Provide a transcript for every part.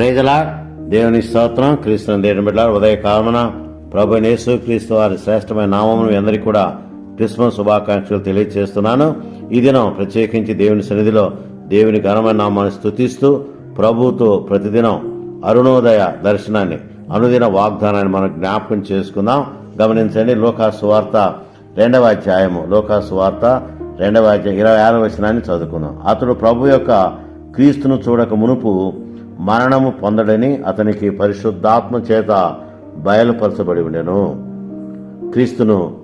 ప్రేజలా దేవుని స్తోత్రం. క్రీస్తుని దేవుని బిడ్డ ఉదయ కామన ప్రభు నేసు క్రీస్తు వారి శ్రేష్టమైన నామమును అందరికీ కూడా క్రిస్మస్ శుభాకాంక్షలు తెలియజేస్తున్నాను ఈ దినం ప్రత్యేకించి దేవుని సన్నిధిలో దేవుని ఘనమైన నామాన్ని స్తుతిస్తూ ప్రభుతో ప్రతిదినం అరుణోదయ దర్శనాన్ని అనుదిన వాగ్దానాన్ని మనం జ్ఞాపకం చేసుకుందాం. గమనించండి లోకాసు వార్త రెండవ అధ్యాయము. లోకాసు వార్త రెండవ అధ్యాయం ఇరవై ఆరో వచనాన్ని చదువుకుందాం. అతడు ప్రభు యొక్క క్రీస్తును చూడక మునుపు మరణము పొందడని అతనికి పరిశుద్ధాత్మ చేత బయలుపరచబడి ఉండెను. క్రీస్తును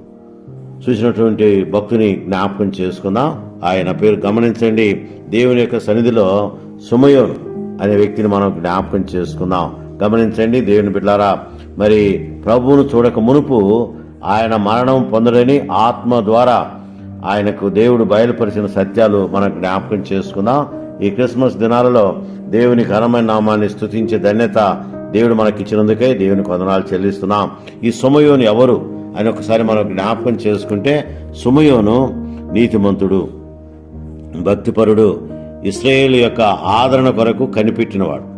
చూసినటువంటి భక్తుని జ్ఞాపకం చేసుకుందాం. ఆయన పేరు గమనించండి. దేవుని యొక్క సన్నిధిలో సుమయోన్ అనే వ్యక్తిని మనం జ్ఞాపకం చేసుకుందాం. గమనించండి దేవుని బిడ్డారా మరి ప్రభువును చూడక మునుపు ఆయన మరణం పొందడని ఆత్మ ద్వారా ఆయనకు దేవుడు బయలుపరిచిన సత్యాలు మనం జ్ఞాపకం చేసుకుందాం. ఈ క్రిస్మస్ దినాలలో దేవుని ఘనమైన నామాన్ని స్తుతించే ధన్యత దేవుడు మనకిచ్చినందుకే దేవుని కొందనాలు చెల్లిస్తున్నాం. ఈ సుమయోను ఎవరు అని ఒకసారి మనం జ్ఞాపకం చేసుకుంటే సుమయోను నీతిమంతుడు భక్తిపరుడు ఇస్రాయేల్ యొక్క ఆదరణ కొరకు కనిపెట్టినవాడు.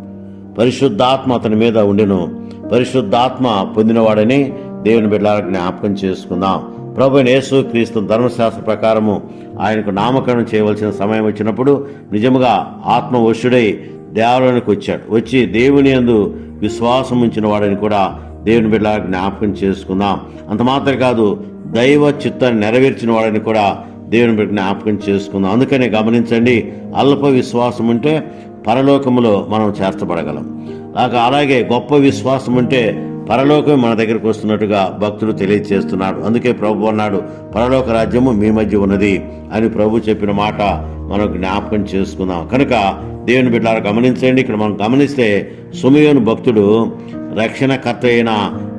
పరిశుద్ధాత్మ అతని మీద ఉండెను. పరిశుద్ధాత్మ పొందినవాడని దేవుని బిడ్డలకు జ్ఞాపకం చేసుకుందాం. ప్రభు యేసు క్రీస్తు ధర్మశాస్త్ర ప్రకారము ఆయనకు నామకరణం చేయవలసిన సమయం వచ్చినప్పుడు నిజముగా ఆత్మవశుడై దేవాలయానికి వచ్చాడు. వచ్చి దేవుని యందు విశ్వాసం ఉంచిన వాడని కూడా దేవుని బిడ్డ జ్ఞాపకం చేసుకుందాం. అంత మాత్రం కాదు దైవ చిత్తాన్ని నెరవేర్చిన వాడని కూడా దేవుని బిడ్డ జ్ఞాపకం చేసుకుందాం. అందుకనే గమనించండి అల్ప విశ్వాసం ఉంటే పరలోకములో మనం చేర్చబడగలం. అలాగే గొప్ప విశ్వాసం ఉంటే పరలోకం మన దగ్గరకు వస్తున్నట్టుగా భక్తులు తెలియజేస్తున్నాడు అందుకే ప్రభు అన్నాడు పరలోక రాజ్యము మీ మధ్య ఉన్నది అని ప్రభు చెప్పిన మాట మనం జ్ఞాపకం చేసుకుందాం. కనుక దేవుని బిడ్డలు గమనించండి ఇక్కడ మనం గమనిస్తే సుమయోను భక్తుడు రక్షణకర్త అయిన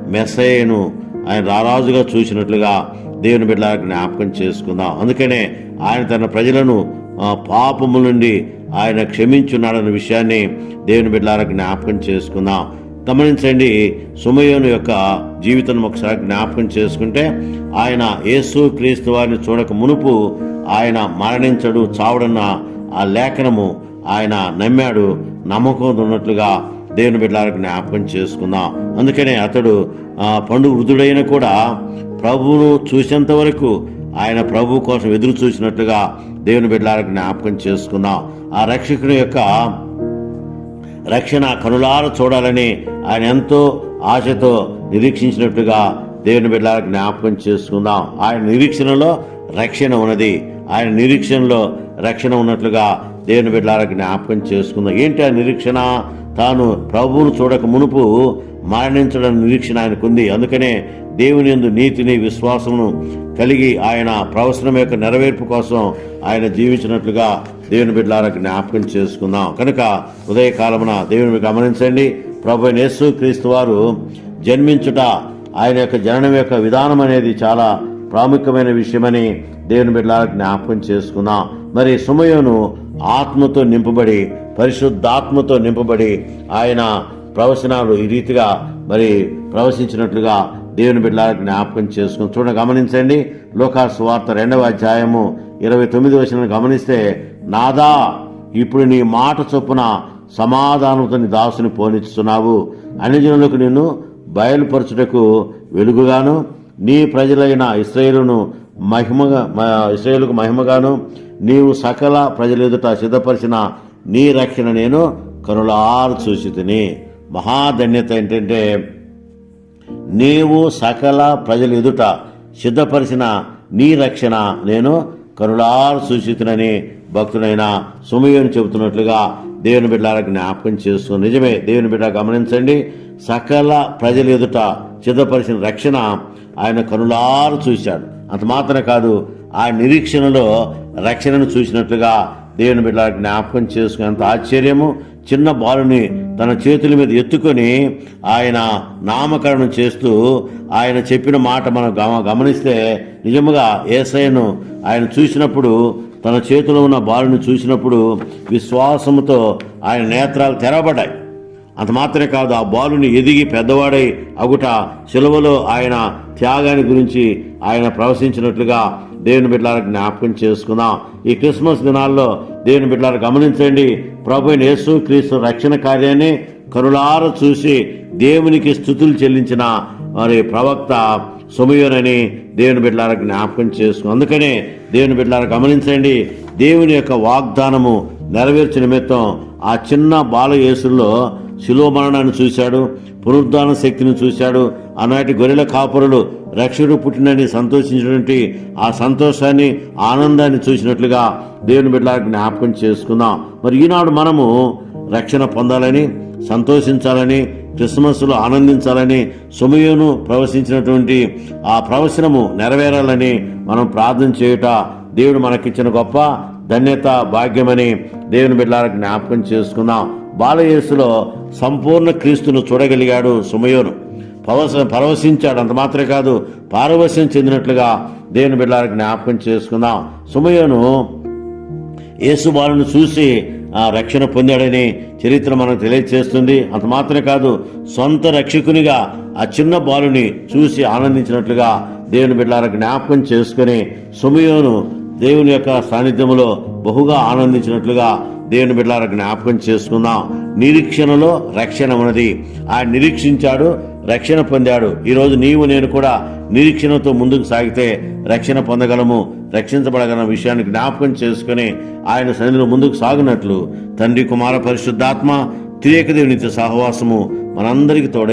మెస్సయ్యను ఆయన రారాజుగా చూసినట్లుగా దేవుని బిడ్డ జ్ఞాపకం చేసుకుందాం. అందుకనే ఆయన తన ప్రజలను పాపము నుండి ఆయన క్షమించున్నాడన్న విషయాన్ని దేవుని బిడ్డలారా జ్ఞాపకం చేసుకుందాం. గమనించండి సుమయోను యొక్క జీవితం ఒకసారి జ్ఞాపకం చేసుకుంటే ఆయన యేసు క్రీస్తు వారిని చూడక మునుపు ఆయన మరణించడు చావడన్న ఆ లేఖనము ఆయన నమ్మాడు నమ్మకం ఉన్నట్లుగా దేవుని బిడ్డలకు జ్ఞాపకం చేసుకుందాం. అందుకనే అతడు పండు వృద్ధుడైన కూడా ప్రభువును చూసేంత వరకు ఆయన ప్రభు కోసం ఎదురు చూసినట్లుగా దేవుని బిడ్డలకు జ్ఞాపకం చేసుకుందాం. ఆ రక్షకుని యొక్క రక్షణ కనులారు చూడాలని ఆయన ఎంతో ఆశతో నిరీక్షించినట్టుగా దేవుని బిడ్డలకు జ్ఞాపకం చేసుకుందాం. ఆయన నిరీక్షణలో రక్షణ ఉన్నది. ఆయన నిరీక్షణలో రక్షణ ఉన్నట్లుగా దేవుని బిడ్డలకు జ్ఞాపకం చేసుకుందాం. ఏంటి ఆ నిరీక్షణ? తాను ప్రభువును చూడక మునుపు మరణించడం నిరీక్షణ ఆయనకుంది అందుకనే దేవుని ఎందు నీతిని విశ్వాసమును కలిగి ఆయన ప్రవసనం యొక్క నెరవేర్పు కోసం ఆయన జీవించినట్లుగా దేవుని బిడ్డలారా జ్ఞాపకం చేసుకుందాం. కనుక ఉదయకాలమున దేవుని గమనించండి. ప్రభు యేసు క్రీస్తు వారు జన్మించుట ఆయన యొక్క జననం యొక్క విధానం అనేది చాలా ప్రాముఖ్యమైన విషయమని దేవుని బిడ్డలారా జ్ఞాపకం చేసుకున్నాం మరి సుమయోను ఆత్మతో నింపబడి పరిశుద్ధాత్మతో నింపబడి ఆయన ప్రవచనాలు ఈ రీతిగా మరి ప్రవశించినట్లుగా దేవుని బిడ్డలారా జ్ఞాపకం చేసుకుని చూడ గమనించండి. లోకాసు వార్త రెండవ అధ్యాయము ఇరవై తొమ్మిది వచ్చిన గమనిస్తే నాదా ఇప్పుడు నీ మాట చొప్పున సమాధానంతో నీ దాసుని పోనిస్తున్నావు అన్యజనులకు నిన్ను బయలుపరచుటకు వెలుగుగాను నీ ప్రజలైన ఇస్రాయేలును మహిమగా మ- ఇస్రాయేలుకు మహిమగాను నీవు సకల ప్రజల ఎదుట సిద్ధపరిచిన నీ రక్షణ నేను కనులారు చూసి తిని మహాధన్యత ఏంటంటే నీవు సకల ప్రజల ఎదుట సిద్ధపరిచిన నీ రక్షణ నేను కరుణారు సూచితునని భక్తుడైన సుమయం చెబుతున్నట్లుగా దేవుని బిడ్డలకు జ్ఞాపకం చేస్తూ నిజమే దేవుని బిడ్డ గమనించండి. సకల ప్రజల ఎదుట సిద్ధపరిచిన రక్షణ ఆయన కనులారు చూశాడు. అంత మాత్రమే కాదు ఆ నిరీక్షణలో రక్షణను చూసినట్లుగా దేవుని బిడ్డలకు జ్ఞాపకం చేసుకునేంత ఆశ్చర్యము. చిన్న బాలుని తన చేతుల మీద ఎత్తుకొని ఆయన నామకరణం చేస్తూ ఆయన చెప్పిన మాట మనం గమ గమనిస్తే నిజముగా ఏసైను ఆయన చూసినప్పుడు తన చేతిలో ఉన్న బాలుని చూసినప్పుడు విశ్వాసముతో ఆయన నేత్రాలు తెరవబడ్డాయి. అంత మాత్రమే కాదు ఆ బాలుని ఎదిగి పెద్దవాడై అగుట సెలవులో ఆయన త్యాగాన్ని గురించి ఆయన ప్రవశించినట్లుగా దేవుని బిడ్డలకు జ్ఞాపకం చేసుకుందాం. ఈ క్రిస్మస్ దినాల్లో దేవుని బిడ్డలు గమనించండి ప్రభు యేసు క్రీస్తు రక్షణ కార్యాన్ని కరులార చూసి దేవునికి స్థుతులు చెల్లించిన మరి ప్రవక్త సుమయోనని దేవుని బిడ్డలారా జ్ఞాపకం చేసుకుని అందుకనే దేవుని బిడ్డలారా గమనించండి దేవుని యొక్క వాగ్దానము నెరవేర్చు నిమిత్తం ఆ చిన్న బాల యేసుల్లో శిలో మరణాన్ని చూశాడు పునరుద్ధాన శక్తిని చూశాడు ఆనాటి గొర్రెల కాపురులు రక్షకుడు పుట్టినని సంతోషించినటువంటి ఆ సంతోషాన్ని ఆనందాన్ని చూసినట్లుగా దేవుని బిడ్డ జ్ఞాపకం చేసుకుందాం. మరి ఈనాడు మనము రక్షణ పొందాలని సంతోషించాలని క్రిస్మస్లో ఆనందించాలని సుమయోను ప్రవశించినటువంటి ఆ ప్రవచనము నెరవేరాలని మనం ప్రార్థన చేయుట దేవుడు మనకిచ్చిన గొప్ప ధన్యత భాగ్యమని దేవుని బిడ్డలకు జ్ఞాపకం చేసుకుందాం. బాలయేసులో సంపూర్ణ క్రీస్తును చూడగలిగాడు సుమయోను. పవస పరవశించాడు అంత మాత్రమే కాదు పారవశ్యం చెందినట్లుగా దేవుని బిడ్డలకు జ్ఞాపకం చేసుకుందాం. సుమయోను యేసుబాలును చూసి ఆ రక్షణ పొందాడని చరిత్ర మనకు తెలియజేస్తుంది అంత మాత్రమే కాదు సొంత రక్షకునిగా ఆ చిన్న బాలుని చూసి ఆనందించినట్లుగా దేవుని బిడ్డల జ్ఞాపకం చేసుకుని సుమయోను దేవుని యొక్క సాన్నిధ్యంలో బహుగా ఆనందించినట్లుగా దేవుని బిడ్డల జ్ఞాపకం చేసుకుందాం. నిరీక్షణలో రక్షణ ఉన్నది. ఆయన నిరీక్షించాడు రక్షణ పొందాడు. ఈరోజు నీవు నేను కూడా నిరీక్షణతో ముందుకు సాగితే రక్షణ పొందగలము. రక్షించబడగల విషయాన్ని జ్ఞాపకం చేసుకుని ఆయన సన్నిధిలో ముందుకు సాగినట్లు. తండ్రి కుమార పరిశుద్ధాత్మ త్రియేక దేవునితో సహవాసము మనందరికీ తోడై